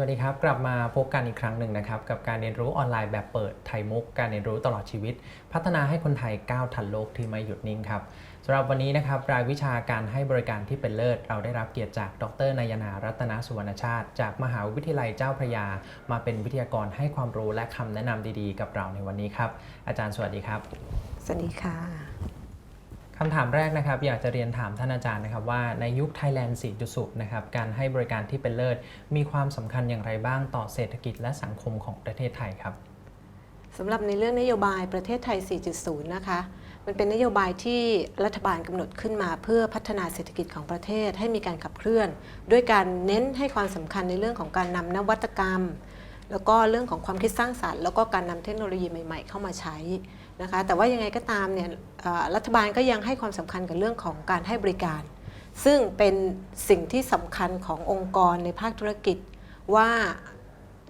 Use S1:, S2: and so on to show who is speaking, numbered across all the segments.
S1: สวัสดีครับ กลับมาพบกันอีกครั้งหนึ่งนะครับ กับการเรียนรู้ออนไลน์แบบเปิดไทยมุก การเรียนรู้ตลอดชีวิต พัฒนาให้คนไทยก้าวทันโลกที่ไม่หยุดนิ่งครับสำหรับวันนี้นะครับรายวิชาการให้บริการที่เป็นเลิศ เราได้รับเกียรติจากดรนายนารัตนสุวรรณชาติ จากมหาวิทยาลัยเจ้าพระยา มาเป็นวิทยากรให้ความรู้และคำแนะนำดีๆ กับเราในวันนี้ครับอาจารย์สวัสดีครับ
S2: สวัสดีค่ะ
S1: คำถามแรกนะครับอยากจะเรียนถามท่านอาจารย์นะครับว่าในยุค Thailand 4.0 นะครับการให้บริการที่เป็นเลิศ มีความสำคัญอย่างไรบ้างต่อเศรษฐกิจและสังคมของประเทศไทยครับ
S2: สำหรับในเรื่องนโยบายประเทศไทย 4.0 นะคะ มันเป็นนโยบายที่รัฐบาลกำหนดขึ้นมาเพื่อพัฒนาเศรษฐกิจของประเทศให้มีการขับเคลื่อน ด้วยการเน้นให้ความสำคัญในเรื่องของการนำนวัตกรรม แล้วก็เรื่องของความคิดสร้างสรรค์ แล้วก็การนำเทคโนโลยีใหม่ ๆ เข้ามาใช้ นะคะแต่ว่ายังไงก็ตามเนี่ยรัฐบาลก็ยังให้ความสำคัญกับเรื่องของการให้บริการ ซึ่งเป็นสิ่งที่สำคัญขององค์กรในภาคธุรกิจ ว่า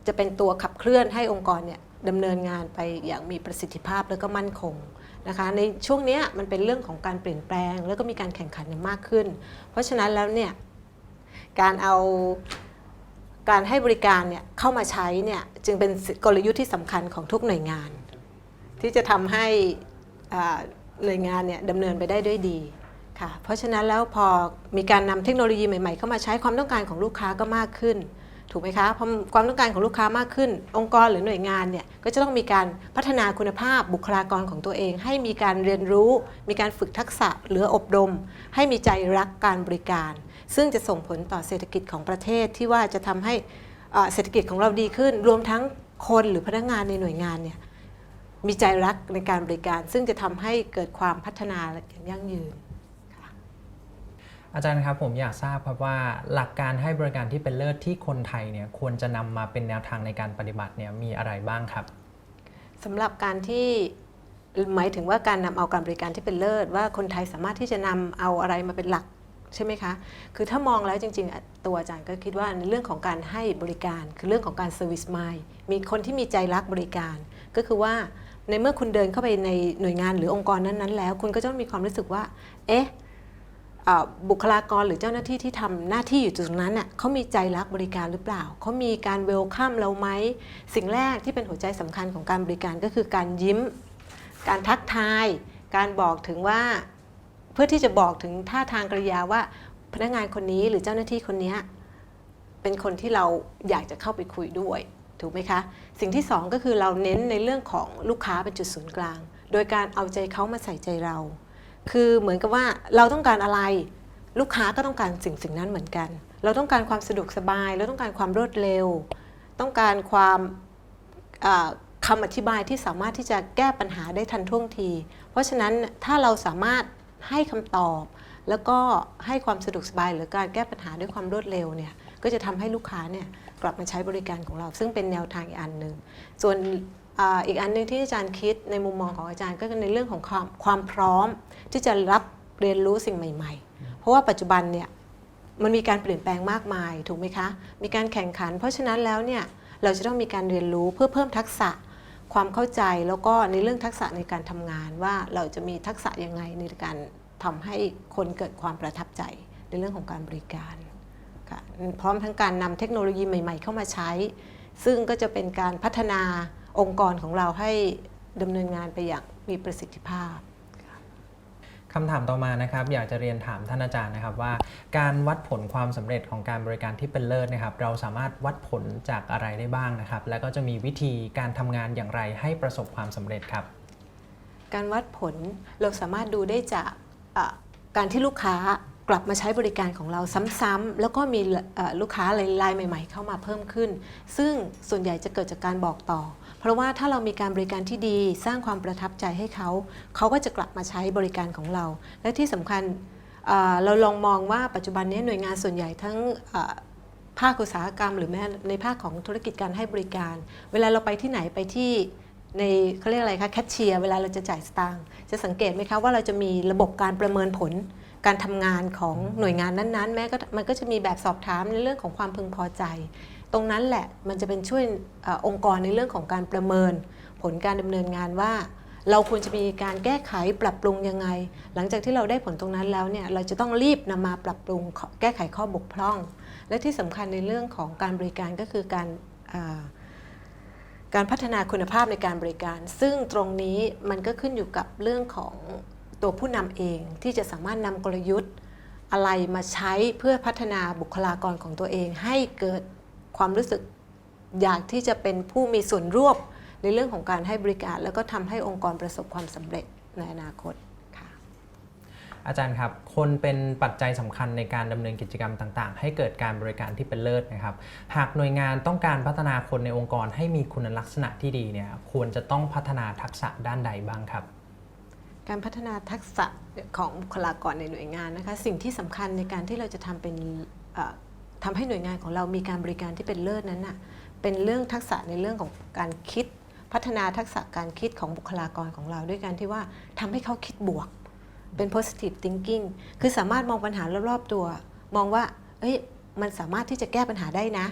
S2: จะเป็นตัวขับเคลื่อนให้องค์กรเนี่ยดำเนินงานไปอย่างมีประสิทธิภาพและก็มั่นคงนะคะในช่วงนี้มันเป็นเรื่องของการเปลี่ยนแปลง แล้วก็มีการแข่งขันกันมากขึ้น เพราะฉะนั้นแล้วเนี่ยการเอาการให้บริการเนี่ยเข้ามาใช้เนี่ยจึงเป็นกลยุทธ์ที่สำคัญของทุกหน่วยงาน ที่จะทำให้หน่วยงานเนี่ยดำเนินไปได้ด้วยดีค่ะเพราะฉะนั้นแล้วพอมีการนำเทคโนโลยีใหม่ๆ เข้ามาใช้ความต้องการของลูกค้าก็มากขึ้น ถูกไหมคะพอความต้องการของลูกค้ามากขึ้น องค์กรหรือหน่วยงานเนี่ยก็จะต้องมีการพัฒนาคุณภาพบุคลากรของตัวเอง ให้มีการเรียนรู้ มีการฝึกทักษะหรืออบรม ให้มีใจรักการบริการ ซึ่งจะส่งผลต่อเศรษฐกิจของประเทศที่ว่าจะทำให้เอ่อเศรษฐกิจของเราดีขึ้น รวมทั้งคนหรือพนักงานในหน่วยงานเนี่ย มีใจรักในการบริการ ซึ่งจะทำให้เกิดความพัฒนาอย่างยั่งยืน
S1: อาจารย์ครับผมอยากทราบครับว่าหลักการให้บริการที่เป็นเลิศที่คนไทยเนี่ยควรจะนำมาเป็นแนวทางในการปฏิบัติเนี่ยมีอะไรบ้างครับ
S2: สำหรับการที่หมายถึงว่าการนำเอาการบริการที่เป็นเลิศ ว่าคนไทยสามารถที่จะนำเอาอะไรมาเป็นหลักใช่ไหมคะ คือถ้ามองแล้วจริงๆอะตัวอาจารย์ก็คิดว่าในเรื่องของการให้บริการ คือเรื่องของการ service mind มีคนที่มีใจรักบริการ ก็คือว่า ในเมื่อคุณเดินเข้าไปในหน่วยงานหรือองค์กรนั้น ๆ แล้ว คุณก็จะต้องมีความรู้สึกว่า เอ๊ะบุคลากรหรือเจ้าหน้าที่ที่ทำหน้าที่อยู่ตรงนั้นน่ะเขามีใจรักบริการหรือเปล่า เขามีการเวลคัมเราไหม สิ่งแรกที่เป็นหัวใจสำคัญของการบริการก็คือการยิ้ม การทักทาย การบอกถึงว่า เพื่อที่จะบอกถึงท่าทางกริยาว่าพนักงานคนนี้หรือเจ้าหน้าที่คนนี้เป็นคนที่เราอยากจะเข้าไปคุยด้วย ถูกไหมคะ สิ่งที่สองก็คือเราเน้นในเรื่องของลูกค้าเป็นจุดศูนย์กลาง โดยการเอาใจเขามาใส่ใจเรา คือเหมือนกับว่าเราต้องการอะไร ลูกค้าก็ต้องการสิ่งสิ่งนั้นเหมือนกัน เราต้องการความสะดวกสบาย เราต้องการความรวดเร็ว ต้องการความคำอธิบายที่สามารถที่จะแก้ปัญหาได้ทันท่วงที เพราะฉะนั้นถ้าเราสามารถให้คำตอบ แล้วก็ให้ความสะดวกสบายหรือการแก้ปัญหาด้วยความรวดเร็วเนี่ยก็จะทำให้ลูกค้าเนี่ย กลับมาใช้บริการของเรา ซึ่งเป็นแนวทางอีกอันหนึ่งส่วนอีกอันหนึงที่อาจารย์คิดในมุมมองของอาจารย์ก็คือในเรื่องของความความพร้อมที่จะรับเรียนรู้สิ่งใหม่ ๆ เพราะว่าปัจจุบันเนี่ยมันมีการเปลี่ยนแปลงมากมายถูกไหมคะ มีการแข่งขัน เพราะฉะนั้นแล้วเนี่ยเราจะต้องมีการเรียนรู้เพื่อเพิ่มทักษะความเข้าใจแล้วก็ในเรื่องทักษะในการทำงานว่าเราจะมีทักษะยังไงในการทำให้คนเกิดความประทับใจในเรื่องของการบริการ ค่ะพร้อมทั้งการนำเทคโนโลยีใหม่ ๆ เข้ามาใช้ ซึ่งก็จะเป็นการพัฒนาองค์กรของเราให้ดำเนินงานไปอย่างมีประสิทธิภาพ
S1: คำถามต่อมานะครับ อยากจะเรียนถามท่านอาจารย์นะครับว่า การวัดผลความสำเร็จของการบริการที่เป็นเลิศนะครับ เราสามารถวัดผลจากอะไรได้บ้างนะครับ แล้วก็จะมีวิธีการทำงานอย่างไรให้ประสบความสำเร็จครับ
S2: การวัดผลเราสามารถดูได้จากอะการที่ลูกค้า กลับมาใช้บริการของเราซ้ำๆแล้วก็มีลูกค้ารายใหม่ ๆ เข้ามาเพิ่มขึ้น ซึ่งส่วนใหญ่จะเกิดจากการบอกต่อ เพราะว่าถ้าเรามีการบริการที่ดีสร้างความประทับใจให้เขา เขาก็จะกลับมาใช้บริการของเรา และที่สำคัญเเราลองมองว่าปัจจุบันนี้หน่วยงานส่วนใหญ่ทั้งภาคอุตสาหกรรม หรือแม้ในภาคของธุรกิจการให้บริการ เวลาเราไปที่ไหนไปที่ในเขาเรียกอะไรคะแคชเชียร์เวลาเราจะจ่ายสตางค์จะสังเกตไหมคะว่าเราจะมีระบบการประเมินผล การทำงานของหน่วยงานนั้นๆ แม้ก็มันก็จะมีแบบสอบถามในเรื่องของความพึงพอใจ ตรงนั้นแหละมันจะเป็นช่วยอองค์กรในเรื่องของการประเมิน ผลการดำเนินงานว่า เราควรจะมีการแก้ไขปรับปรุงยังไง หลังจากที่เราได้ผลตรงนั้นแล้วเนี่ยเราจะต้องรีบนำมาปรับปรุงแก้ไขข้อบกพร่อง และที่สำคัญในเรื่องของการบริการก็คือการการพัฒนาคุณภาพในการบริการ ซึ่งตรงนี้มันก็ขึ้นอยู่กับเรื่องของ ตัวผู้นำเองที่จะสามารถนำกลยุทธ์อะไรมาใช้เพื่อพัฒนาบุคลากรของตัวเอง ให้เกิดความรู้สึกอยากที่จะเป็นผู้มีส่วนร่วมในเรื่องของการให้บริการ แล้วก็ทำให้องค์กรประสบความสำเร็จในอนาคตค่ะ
S1: อาจารย์ครับ คนเป็นปัจจัยสำคัญในการดำเนินกิจกรรมต่าง ๆ ให้เกิดการบริการที่เป็นเลิศนะครับ หากหน่วยงานต้องการพัฒนาคนในองค์กรให้มีคุณลักษณะที่ดีเนี่ยควรจะต้องพัฒนาทักษะด้านใดบ้างครับ
S2: การพัฒนาทักษะของบุคลากรในหน่วยงานนะคะสิ่งที่สำคัญในการที่เราจะทำเป็นเอ่อทำให้หน่วยงานของเรามีการบริการที่เป็นเลิศนั้นน่ะเป็นเรื่องทักษะในเรื่องของการคิด พัฒนาทักษะการคิดของบุคลากรของเราด้วยการที่ว่าทำให้เขาคิดบวก เป็น positive thinking คือสามารถมองปัญหารอบๆตัว มองว่าเอ้ยมันสามารถที่จะแก้ปัญหาได้นะ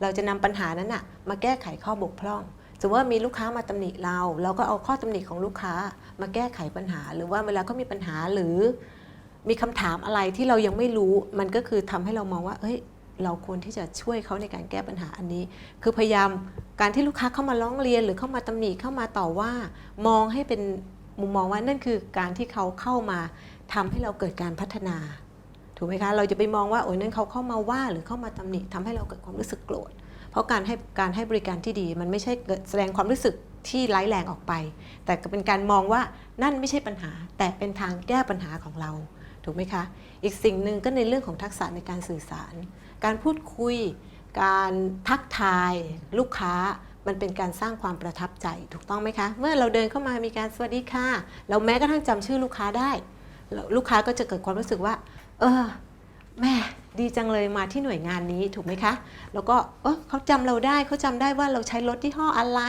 S2: เราจะนำปัญหานั้นน่ะมาแก้ไขข้อบกพร่อง สมมติว่ามีลูกค้ามาตำหนิเรา เราก็เอาข้อตำหนิของลูกค้ามาแก้ไขปัญหา หรือว่าเวลาเขามีปัญหาหรือมีคำถามอะไรที่เรายังไม่รู้มันก็คือทำให้เรามองว่า เอ้ย เราควรที่จะช่วยเขาในการแก้ปัญหาอันนี้ คือพยายามการที่ลูกค้าเข้ามาร้องเรียน หรือเข้ามาตำหนิเข้ามาต่อว่า มองให้เป็นมุมมองว่านั่นคือการที่เขาเข้ามาทำให้เราเกิดการพัฒนาถูกไหมคะ เราจะไปมองว่าโอ้ยนั่นเขาเข้ามาว่าหรือเข้ามาตำหนิทำให้เราเกิดความรู้สึกโกรธ เพราะการให้การให้บริการที่ดีมันไม่ใช่แสดงความรู้สึกที่ร้ายแรงออกไป แต่เป็นการมองว่านั่นไม่ใช่ปัญหา แต่เป็นทางแก้ปัญหาของเรา ถูกไหมคะ อีกสิ่งหนึ่งก็ในเรื่องของทักษะในการสื่อสาร การพูดคุย การทักทาย ลูกค้ามันเป็นการสร้างความประทับใจถูกต้องไหมคะ เมื่อเราเดินเข้ามามีการสวัสดีค่ะ เราแม้กระทั่งจำชื่อลูกค้าได้ ลูกค้าก็จะเกิดความรู้สึกว่า เออ แม่ ดีจังเลยมาที่หน่วยงานนี้ถูกไหมคะ แล้วก็เออเขาจำเราได้เขาจำได้ว่าเราใช้รถที่ห้ออะไร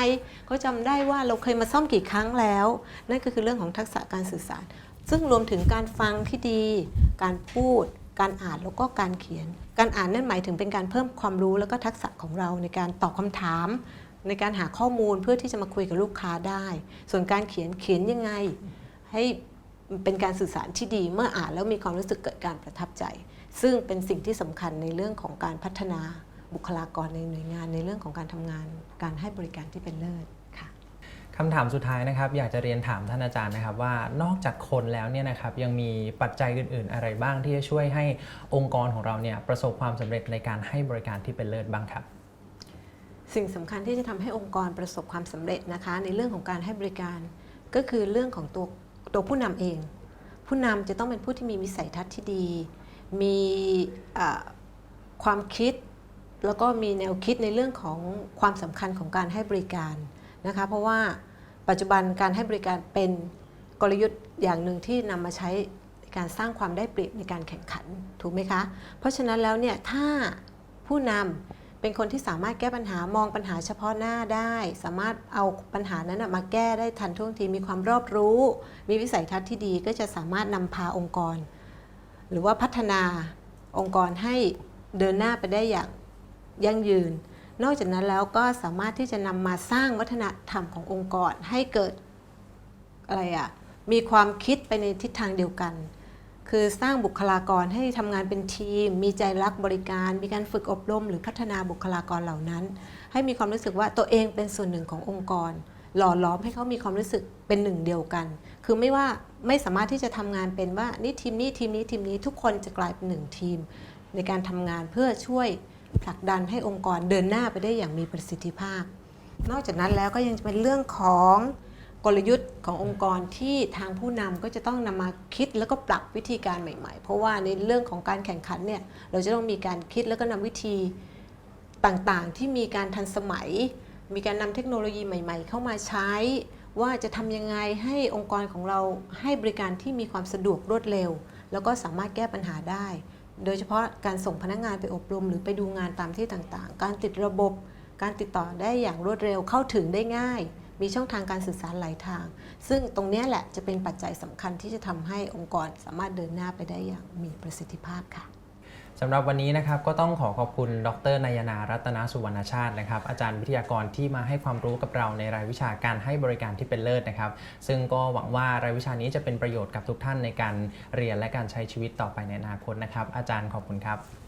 S2: เขาจำได้ว่าเราเคยมาซ่อมกี่ครั้งแล้ว นั่นก็คือเรื่องของทักษะการสื่อสาร ซึ่งรวมถึงการฟังที่ดี การพูด การอ่านแล้วก็การเขียน การอ่านนั่นหมายถึงเป็นการเพิ่มความรู้แล้วก็ทักษะของเราในการตอบคำถามในการหาข้อมูลเพื่อที่จะมาคุยกับลูกค้าได้ ส่วนการเขียนเขียนยังไง ให้เป็นการสื่อสารที่ดีเมื่ออ่านแล้วมีความรู้สึกเกิดการประทับใจ ซึ่งเป็นสิ่งที่สำคัญในเรื่องของการพัฒนาบุคลากรในหน่วยงานในเรื่องของการทำงาน การให้บริการที่เป็นเลิศค่ะ
S1: คำถามสุดท้ายนะครับ อยากจะเรียนถามท่านอาจารย์นะครับว่านอกจากคนแล้วเนี่ยนะครับยังมีปัจจัยอื่น ๆ อะไรบ้างที่จะช่วยให้องค์กรของเราเนี่ยประสบความสำเร็จในการให้บริการที่เป็นเลิศบ้างครับ
S2: สิ่งสำคัญที่จะทำให้องค์กรประสบความสำเร็จนะคะ ในเรื่องของการให้บริการ ก็คือเรื่องของตัวตัวผู้นำเอง ผู้นำจะต้องเป็นผู้ที่มีวิสัยทัศน์ที่ดี มีความคิด แล้วก็มีแนวคิดในเรื่องของความสำคัญของการให้บริการนะคะเพราะว่าปัจจุบันการให้บริการเป็นกลยุทธ์อย่างหนึ่งที่นำมาใช้ในการสร้างความได้เปรียบในการแข่งขันถูกไหมคะ เพราะฉะนั้นแล้วเนี่ยถ้าผู้นำเป็นคนที่สามารถแก้ปัญหามองปัญหาเฉพาะหน้าได้ สามารถเอาปัญหานั้นมาแก้ได้ทันท่วงทีมีความรอบรู้ มีวิสัยทัศน์ที่ดีก็จะสามารถนำพาองค์กร หรือว่าพัฒนาองค์กรให้เดินหน้าไปได้อย่างยั่งยืน นอกจากนั้นแล้วก็สามารถที่จะนำมาสร้างวัฒนธรรมขององค์กรให้เกิดอะไรอะมีความคิดไปในทิศทางเดียวกัน คือสร้างบุคลากรให้ทำงานเป็นทีม มีใจรักบริการ มีการฝึกอบรม หรือพัฒนาบุคลากรเหล่านั้น ให้มีความรู้สึกว่าตัวเองเป็นส่วนหนึ่งขององค์กร หล่อล้อมให้เขามีความรู้สึกเป็นหนึ่งเดียวกัน คือไม่ว่าไม่สามารถที่จะทำงานเป็นว่านี่ทีมนี้ทีมนี้ทีมนี้ทุกคนจะกลายเป็นหนึ่งทีม ในการทำงานเพื่อช่วยผลักดันให้องค์กรเดินหน้าไปได้อย่างมีประสิทธิภาพ นอกจากนั้นแล้วก็ยังจะเป็นเรื่องของกลยุทธ์ขององค์กรที่ทางผู้นำก็จะต้องนำมาคิดแล้วก็ปรับวิธีการใหม่ ๆ เพราะว่าในเรื่องของการแข่งขันเนี่ยเราจะต้องมีการคิดแล้วก็นำวิธีต่างๆ ที่มีการทันสมัย มีการนำเทคโนโลยีใหม่ ๆ เข้ามาใช้ ว่าจะทำยังไงให้องค์กรของเราให้บริการที่มีความสะดวกรวดเร็ว แล้วก็สามารถแก้ปัญหาได้ โดยเฉพาะการส่งพนักงานไปอบรม หรือไปดูงานตามที่ต่างๆ การติดระบบ การติดต่อได้อย่างรวดเร็วเข้าถึงได้ง่าย มีช่องทางการสื่อสารหลายทาง ซึ่งตรงนี้แหละจะเป็นปัจจัยสำคัญที่จะทำให้องค์กรสามารถเดินหน้าไปได้อย่างมีประสิทธิภาพค่ะ
S1: สำหรับวันนี้นะครับก็ต้องขอขอบคุณ ดรนายนารัตนสุวรรณชาตินะครับ อาจารย์วิทยากรที่มาให้ความรู้กับเราในรายวิชาการให้บริการที่เป็นเลิศนะครับ ซึ่งก็หวังว่ารายวิชานี้จะเป็นประโยชน์กับทุกท่านในการเรียนและการใช้ชีวิตต่อไปในอนาคตนะครับ อาจารย์ขอบคุณครับ